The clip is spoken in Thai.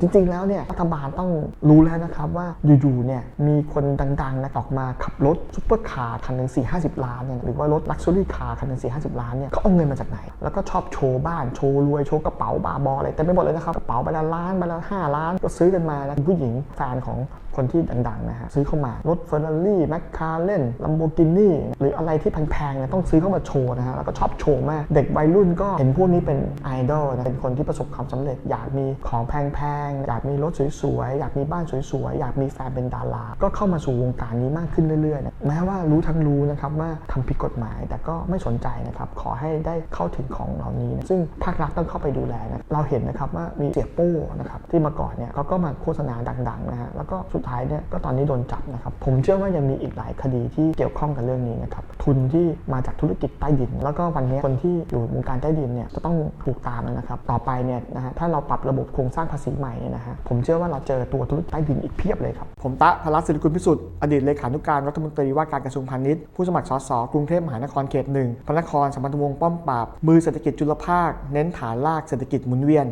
จริงๆแล้วเนี่ยรัฐบาลต้องรู้แล้วนะครับว่าอยู่ๆเนี่ยมีคนดังๆนะออกมาขับรถซุปเปอร์คาร์คันหนึ่ง4 50ล้านเนี่ยหรือว่ารถลักชัวรี่คาร์คันหนึ่ง4 50ล้านเนี่ยเขาเอาเงินมาจากไหน แล้วก็ชอบโชว์บ้านโชว์รวยโชว์กระเป๋าบาบออะไรเต็มไปหมดเลยนะครับกระเป๋าใบละล้านใบละห้าล้านก็ซื้อกันมานะผู้หญิงแฟนของคนที่ดังๆนะฮะซื้อเข้ามารถเฟอร์รารี่แมคคาร์เลนลัมโบกินี่หรืออะไรที่แพงๆเนี่ยต้องซื้อเข้ามาโชว์นะฮะแล้วก็ชอบโชว์มาก เด็กวัยรุ่นก็เห็นพวกนี้เป็นไอดอลนะเป็นคนที่ประสบความสำเร็จอยากมีของแพงๆอยากมีรถสวยๆ อยากมีบ้านสวยๆ อยากมีแฟนเป็นดารา ก็เข้ามาสู่วงการนี้มากขึ้นเรื่อยๆนะแม้ว่ารู้ทั้งรู้นะครับว่าทำผิดกฎหมาย แต่ก็ไม่สนใจนะครับ ขอให้ได้เข้าถึงของเหล่านี้นะซึ่งภาครัฐต้องเข้าไปดูแลนะเราเห็นนะครับว่ามีเสียโป้นะครับที่เมาก่อนเนี่ยเขาก็มาโฆษณาดังๆนะฮะแล้วก็สุดท้ายเนี่ยก็ตอนนี้โดนจับนะครับผมเชื่อว่ายังมีอีกหลายคดีที่เกี่ยวข้องกับเรื่องนี้นะครับ ทุนที่มาจากธุรกิจใต้ดิน แล้วก็วันนี้คนที่อยู่วงการใต้ดินเนี่ยจะต้องถูกตามนะครับ ต่อไปเนี่ยนะฮะถ้าเราปรับระบบโครงสร้างภาษีใหม่เนี่ยนะฮะผมเชื่อว่าเราเจอตัวธุรกิจใต้ดินอีกเพียบเลยครับ ผมตะพลัสศิริกุลพิสุทธิ์อดีตเลขานุการรัฐมนตรีว่าการกระทรวงพาณิชย์ผู้สมัครสสกรุงเทพมหานครเขตหนึ่งพระนครสมพันธวงศ์ป้อมปราบมือเศรษฐกิจจุลภาค เน้นฐานรากเศรษฐกิจหมุนเวียน